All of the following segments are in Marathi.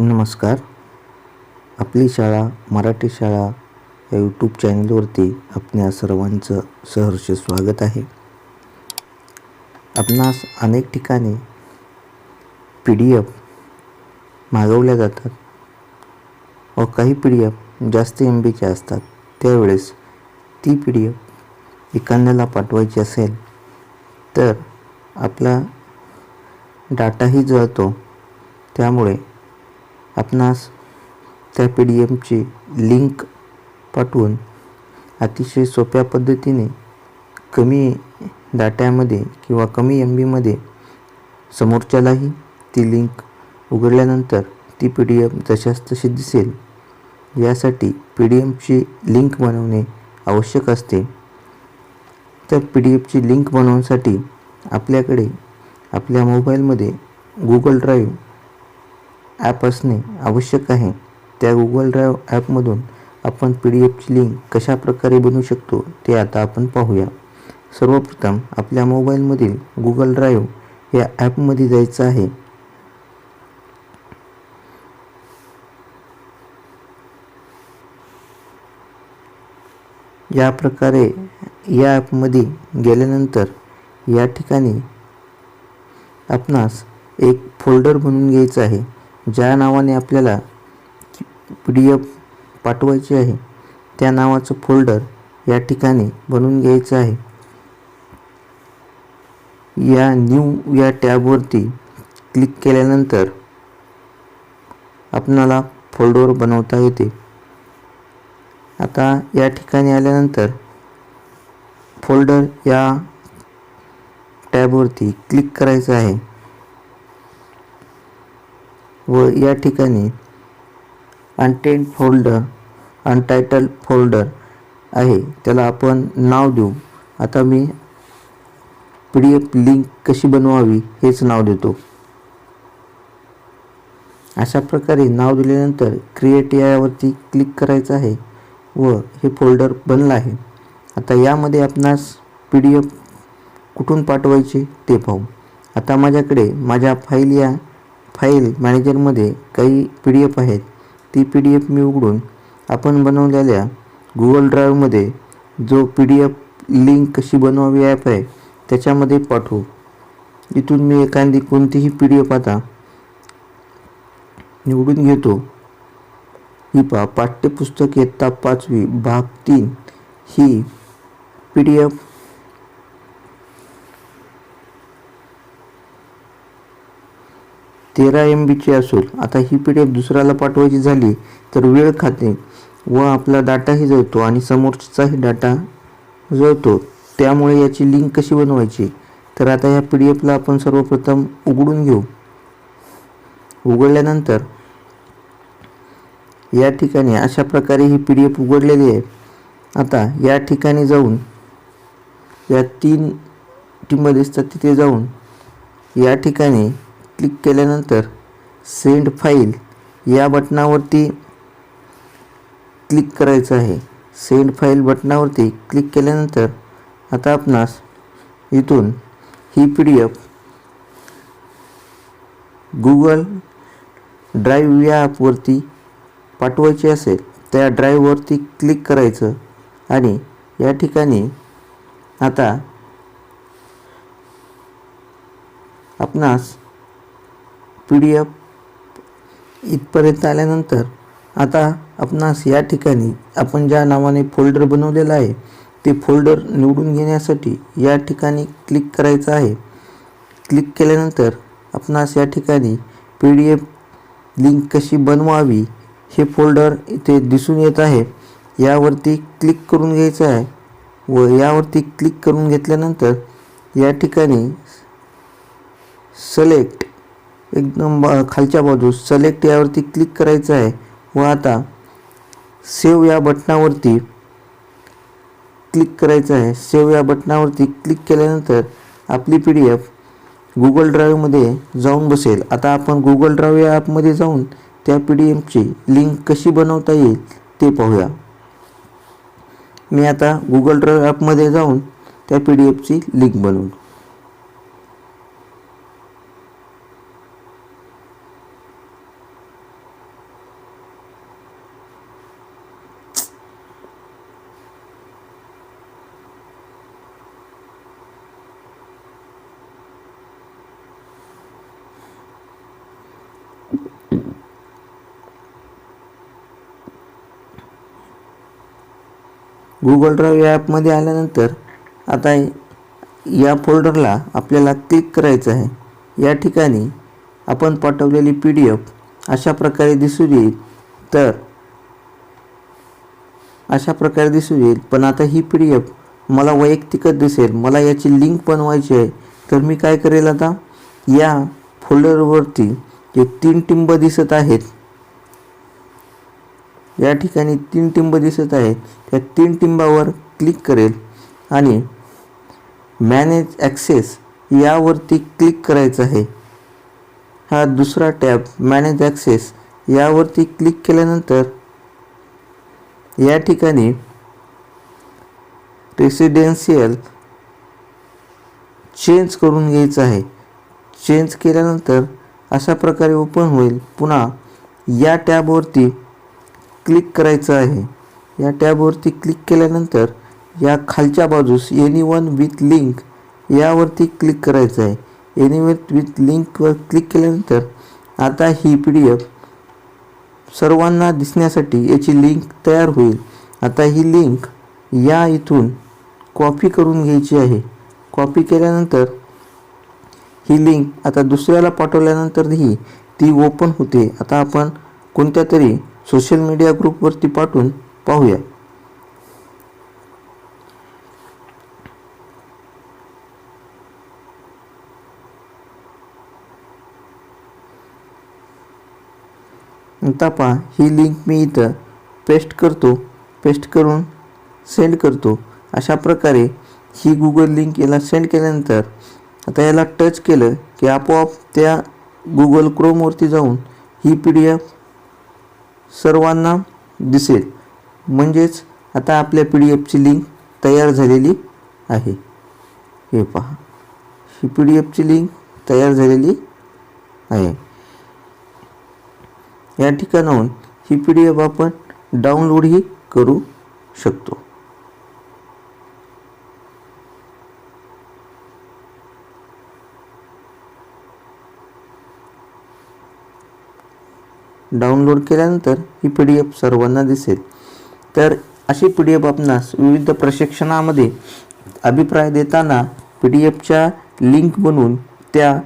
नमस्कार. आपली शाळा मराठी शाळा या यूट्यूब चॅनलवरती आपल्या सर्वांचं सहर्ष स्वागत आहे. आपणास अनेक ठिकाणी पी डी एफ मागवल्या जातात. व काही पी डी एफ जास्त एम बीच्या असतात. त्यावेळेस ती पी डी एफ एखाद्याला पाठवायची असेल तर आपला डाटाही जळतो. त्यामुळे आपणास त्या पी डी एमची लिंक पाठवून अतिशय सोप्या पद्धतीने कमी डाट्यामध्ये किंवा कमी एम बीमध्ये समोरच्यालाही ती लिंक उघडल्यानंतर ती पी डी एफ जशास तशी दिसेल. यासाठी पी डी एफची लिंक बनवणे आवश्यक असते. त्या पी डी एफची लिंक बनवण्यासाठी आपल्याकडे आपल्या मोबाईलमध्ये गुगल ड्राईव्ह ॲप असणे आवश्यक आहे. त्या गुगल ड्राईव्ह ॲपमधून आपण पी डी एफची लिंक कशा प्रकारे बनवू शकतो ते आता आपण पाहूया. सर्वप्रथम आपल्या मोबाईलमधील गुगल ड्राईव्ह या ॲपमध्ये जायचं आहे. या प्रकारे या ॲपमध्ये गेल्यानंतर या ठिकाणी आपणास एक फोल्डर बनवून घ्यायचं आहे. ज्या नावाने आपल्याला पी डी एफ पाठवायची आहे त्या नावाचं फोल्डर या ठिकाणी बनवून घ्यायचं आहे. या न्यू या टॅबवरती क्लिक केल्यानंतर आपणाला फोल्डर बनवता येते. आता या ठिकाणी आल्यानंतर फोल्डर या टॅबवरती क्लिक करायचं आहे. व या ठिकाणी अनटेन फोल्डर अनटायटल फोल्डर आहे. त्याला आपण नाव देऊ. आता मी पी डी एफ लिंक कशी बनवावी हेच नाव देतो. अशा प्रकारे नाव दिल्यानंतर क्रिएट यावरती क्लिक करायचं आहे व हे फोल्डर बनलं आहे. आता यामध्ये आपणास पी डी एफ कुठून पाठवायचे ते पाहू. आता माझ्याकडे माझ्या फाईल या फाईल मॅनेजरमध्ये काही पी डी एफ आहेत. ती पी डी एफ मी उघडून आपण बनवलेल्या गुगल ड्राईव्हमध्ये जो पी डी एफ लिंक कशी बनवावी ॲप आहे त्याच्यामध्ये पाठवू. इथून मी एखादी कोणतीही पी डी एफ आता निवडून घेतो. ही पा पाठ्यपुस्तक इयत्ता पाचवी भाग तीन. ही पी डी एफ तेरा एम बीची असेल. आता ही पी डी एफ दुसऱ्याला पाठवायची झाली तर वेळ खाते व आपला डाटाही जळतो आणि समोरचाही डाटा जळतो. त्यामुळे याची लिंक कशी बनवायची? तर आता या पी डी एफला आपण सर्वप्रथम उघडून घेऊ. उघडल्यानंतर या ठिकाणी अशा प्रकारे ही पी डी एफ उघडलेली आहे. आता या ठिकाणी जाऊन या तीन टीम दिसतात तिथे जाऊन या ठिकाणी क्लिक केल्यानंतर सेंड फाईल या बटनावरती क्लिक करायचं आहे. सेंड फाईल बटनावरती क्लिक केल्यानंतर आता आपणास इथून ही P D F Google drive या ॲपवरती पाठवायची असेल त्या ड्राईव्हवरती क्लिक करायचं आणि या ठिकाणी आता आपणास पी डी एफ इथपर्यंत आल्यानंतर आता आपणास या ठिकाणी आपण ज्या नावाने फोल्डर बनवलेला आहे ते फोल्डर निवडून घेण्यासाठी या ठिकाणी क्लिक करायचं आहे. क्लिक केल्यानंतर आपणास या ठिकाणी पी डी एफ लिंक कशी बनवावी हे फोल्डर इथे दिसून येत आहे. यावरती क्लिक करून घ्यायचं आहे व यावरती क्लिक करून घेतल्यानंतर या ठिकाणी सलेक्ट एकदम खालच्या बाजूस. सलेक्ट यावरती क्लिक करायचं आहे. व आता सेव या बटनावरती क्लिक करायचं आहे. सेव या बटनावरती क्लिक केल्यानंतर आपली पी डी एफ गुगल ड्राईव्हमध्ये जाऊन बसेल. आता आपण गुगल ड्राईव्ह या ॲपमध्ये जाऊन त्या पी डी एफची लिंक कशी बनवता येईल ते पाहूया. मी आता गुगल ड्राईव्ह ॲपमध्ये जाऊन त्या पी डी एफची लिंक बनवतो. गुगल ड्राईव्ह या ॲपमध्ये आल्यानंतर आता या फोल्डरला आपल्याला क्लिक करायचं आहे. या ठिकाणी आपण पाठवलेली पी डी एफ अशा प्रकारे दिसून येईल तर अशा प्रकारे दिसून येईल पण आता ही पी डी एफ मला वैयक्तिकच दिसेल. मला याची लिंक बनवायची आहे. तर मी काय करेल आता? या फोल्डरवरती जे तीन टिंब दिसत आहेत या ठिकाणी तीन टिंब दिसत आहेत. त्या तीन टिंबावर क्लिक करेल आणि मॅनेज ॲक्सेस यावरती क्लिक करायचं आहे. हा दुसरा टॅब मॅनेज ॲक्सेस यावरती क्लिक केल्यानंतर या ठिकाणी रेसिडेन्शियल चेंज करून घ्यायचं आहे. चेंज केल्यानंतर अशा प्रकारे ओपन होईल. पुन्हा या टॅबवरती क्लिक करायचं आहे. या टॅबवरती क्लिक केल्यानंतर या खालच्या बाजूस एनी वन विथ लिंक यावरती क्लिक करायचं आहे. एनी वन विथ लिंकवर क्लिक केल्यानंतर आता ही पी डी एफ सर्वांना दिसण्यासाठी याची लिंक तयार होईल. आता ही लिंक या इथून कॉपी करून घ्यायची आहे. कॉपी केल्यानंतर ही लिंक आता दुसऱ्याला पाठवल्यानंतरही ती ओपन होते. आता आपण कोणत्या तरी सोशल मीडिया ग्रुपवरती पाठवून पाहूया. तपा ही लिंक मी इथं पेस्ट करतो. पेस्ट करून सेंड करतो. अशा प्रकारे ही गुगल लिंक याला सेंड केल्यानंतर आता याला टच केलं की आपोआप त्या गुगल क्रोमवरती जाऊन ही पी डी एफ सर्वांना दिसेल. म्हणजेच आता आपल्या पी डी एफची लिंक तयार झालेली आहे. हे पहा. ही पी डी एफची लिंक तयार झालेली आहे. या ठिकाणाहून ही पी डी एफ आपण डाउनलोडही करू शकतो. डाउनलोड केल्यानंतर ही पी डी एफ सर्वांना दिसेल. तर अशी पी डी एफ आपणास विविध प्रशिक्षणामध्ये अभिप्राय देताना पी डी एफच्या लिंक बनवून त्या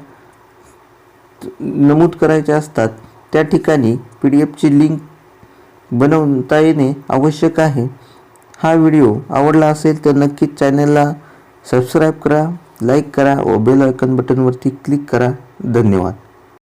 नमूद करायच्या असतात. त्या ठिकाणी पी डी एफची लिंक बनवता येणे आवश्यक आहे. हा व्हिडिओ आवडला असेल तर नक्कीच चॅनलला सबस्क्राईब करा लाईक करा व बेल आयकन बटनवरती क्लिक करा. धन्यवाद.